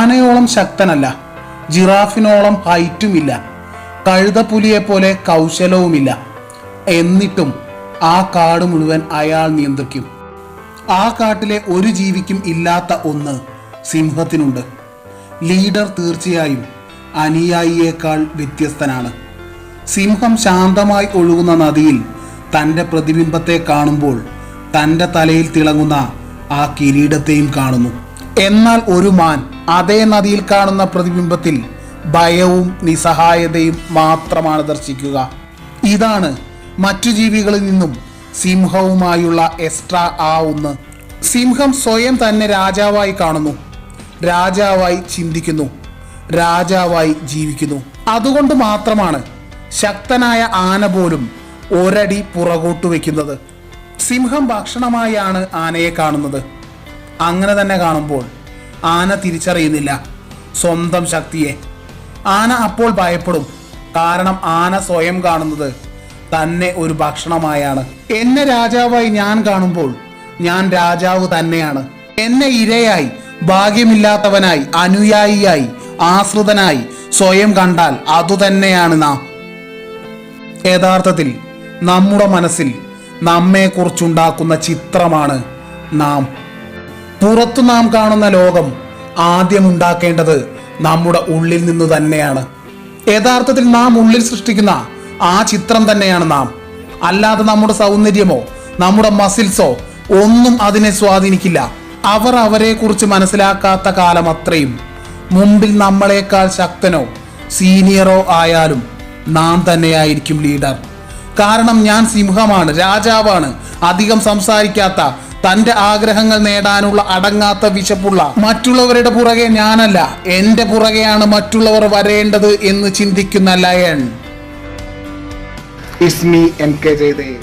ആനയോളം ശക്തനല്ല ജിറാഫിനോളം ഹൈറ്റുമില്ല കഴുതപ്പുലിയെ പോലെ കൗശലവുമില്ല. എന്നിട്ടും ആ കാട് മുഴുവൻ അയാൾ നിയന്ത്രിക്കും. ആ കാട്ടിലെ ഒരു ജീവിക്കും ഇല്ലാത്ത ഒന്ന് സിംഹത്തിനുണ്ട്. ലീഡർ തീർച്ചയായും അനുയായിയേക്കാൾ വ്യത്യസ്തനാണ്. സിംഹം ശാന്തമായി ഒഴുകുന്ന നദിയിൽ തന്റെ പ്രതിബിംബത്തെ കാണുമ്പോൾ തന്റെ തലയിൽ തിളങ്ങുന്ന ആ കിരീടത്തെയും കാണുന്നു. എന്നാൽ ഒരു മാൻ അതേ നദിയിൽ കാണുന്ന പ്രതിബിംബത്തിൽ ഭയവും നിസ്സഹായതയും മാത്രമാണ് ദർശിക്കുക. ഇതാണ് മറ്റു ജീവികളിൽ നിന്നും സിംഹവുമായുള്ള എക്സ്ട്രാ ആ ഒന്ന്. സിംഹം സ്വയം തന്നെ രാജാവായി കാണുന്നു. രാജാവായി ചിന്തിക്കുന്നു. രാജാവായി ജീവിക്കുന്നു. അതുകൊണ്ട് മാത്രമാണ് ശക്തനായ ആന പോലും ഒരടി പുറകോട്ട് വെക്കുന്നത് സിംഹം ഭക്ഷണമായാണ് ആനയെ കാണുന്നത്. അങ്ങനെ തന്നെ കാണുമ്പോൾ ആന തിരിച്ചറിയുന്നില്ല. സ്വന്തം ശക്തിയെ. ആന അപ്പോൾ ഭയപ്പെടും. കാരണം ആന സ്വയം കാണുന്നത് തന്നെ ഒരു ഭക്ഷണമായാണ്. എന്നെ രാജാവായി ഞാൻ കാണുമ്പോൾ ഞാൻ രാജാവ് തന്നെയാണ്. എന്നെ ഇരയായി ഭാഗ്യമില്ലാത്തവനായി അനുയായിയായി ആശ്രിതനായി സ്വയം കണ്ടാൽ അതുതന്നെയാണ് നാം. യഥാർത്ഥത്തിൽ നമ്മുടെ മനസ്സിൽ നമ്മെക്കുറിച്ചുണ്ടാക്കുന്ന ചിത്രമാണ് നാം. പുറത്തു നാം കാണുന്ന ലോകം ആദ്യം ഉണ്ടാക്കേണ്ടത് നമ്മുടെ ഉള്ളിൽ നിന്ന് തന്നെയാണ്. യഥാർത്ഥത്തിൽ നാം ഉള്ളിൽ സൃഷ്ടിക്കുന്ന ആ ചിത്രം തന്നെയാണ് നാം. അല്ലാതെ നമ്മുടെ സൗന്ദര്യമോ നമ്മുടെ മസിൽസോ ഒന്നും അതിനെ സ്വാധീനിക്കില്ല. അവർ അവരെ കുറിച്ച് മനസ്സിലാക്കാത്ത കാലം അത്രയും. മുമ്പിൽ നമ്മളെക്കാൾ ശക്തനോ സീനിയറോ ആയാലും നാം തന്നെയായിരിക്കും ലീഡർ കാരണം ഞാൻ സിംഹമാണ് രാജാവാണ്. അധികം സംസാരിക്കാത്ത തന്റെ ആഗ്രഹങ്ങൾ നേടാനുള്ള അടങ്ങാത്ത വിശപ്പുള്ള മറ്റുള്ളവരുടെ പുറകെ ഞാനല്ല എന്റെ പുറകെയാണ് മറ്റുള്ളവർ വരേണ്ടത് എന്ന് ചിന്തിക്കുന്ന lion. Ismi M K Jayadev